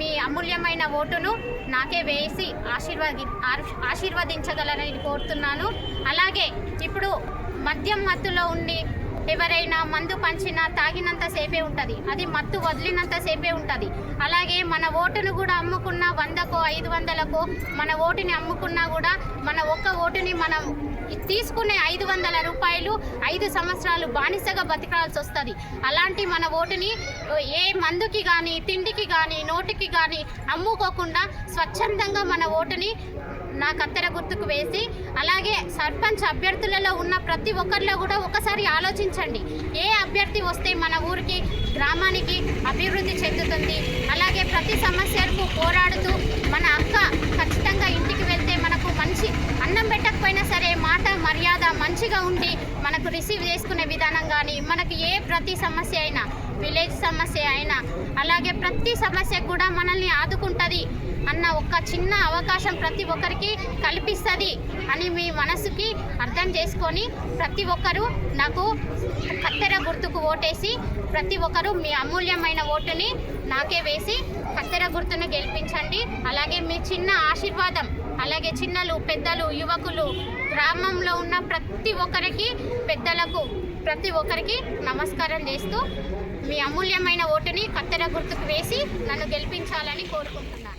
మీ అమూల్యమైన ఓటును నాకే వేసి ఆశీర్వాది ఆశీర్వదించగలరని కోరుతున్నాను. అలాగే ఇప్పుడు మద్యం మత్తులో ఉండి ఎవరైనా మందు పంచినా తాగినంత సేపే ఉంటుంది. అది మత్తు వదిలినంత సేపే ఉంటుంది. అలాగే మన ఓటును కూడా అమ్ముకున్న వందకో ఐదు వందలకో మన ఓటుని అమ్ముకున్నా కూడా మన ఒక్క ఓటుని మనం తీసుకునే ఐదు వందల రూపాయలు ఐదు సంవత్సరాలు బానిసగా బతకాల్సి వస్తుంది. అలాంటి మన ఓటుని ఏ మందుకి కానీ తిండికి కానీ నోటికి కానీ అమ్ముకోకుండా స్వచ్ఛందంగా మన ఓటుని నా కత్తెర గుర్తుకు వేసి అలాగే సర్పంచ్ అభ్యర్థులలో ఉన్న ప్రతి ఒక్కరిలో కూడా ఒకసారి ఆలోచించండి. ఏ అభ్యర్థి వస్తే మన ఊరికి గ్రామానికి అభివృద్ధి చెందుతుంది? అలాగే ప్రతి సమస్యలకు పోరాడుతూ అన్నం సరే మాట మర్యాద మంచిగా ఉండి మనకు రిసీవ్ చేసుకునే విధానం కానీ మనకి ఏ ప్రతి సమస్య అయినా విలేజ్ సమస్య అయినా అలాగే ప్రతి సమస్య కూడా మనల్ని ఆదుకుంటుంది అన్న ఒక చిన్న అవకాశం ప్రతి ఒక్కరికి కల్పిస్తుంది అని మీ మనసుకి అర్థం చేసుకొని ప్రతి ఒక్కరూ నాకు కత్తెర గుర్తుకు ఓటేసి ప్రతి ఒక్కరూ మీ అమూల్యమైన ఓటుని నాకే వేసి కత్తెర గుర్తును గెలిపించండి. అలాగే మీ చిన్న ఆశీర్వాదం అలాగే చిన్నలు పెద్దలు యువకులు గ్రామంలో ఉన్న ప్రతి ఒక్కరికి పెద్దలకు ప్రతి ఒక్కరికి నమస్కారం చేస్తూ మీ అమూల్యమైన ఓటుని కత్తెర గుర్తుకు వేసి నన్ను గెలిపించాలని కోరుకుంటున్నాను.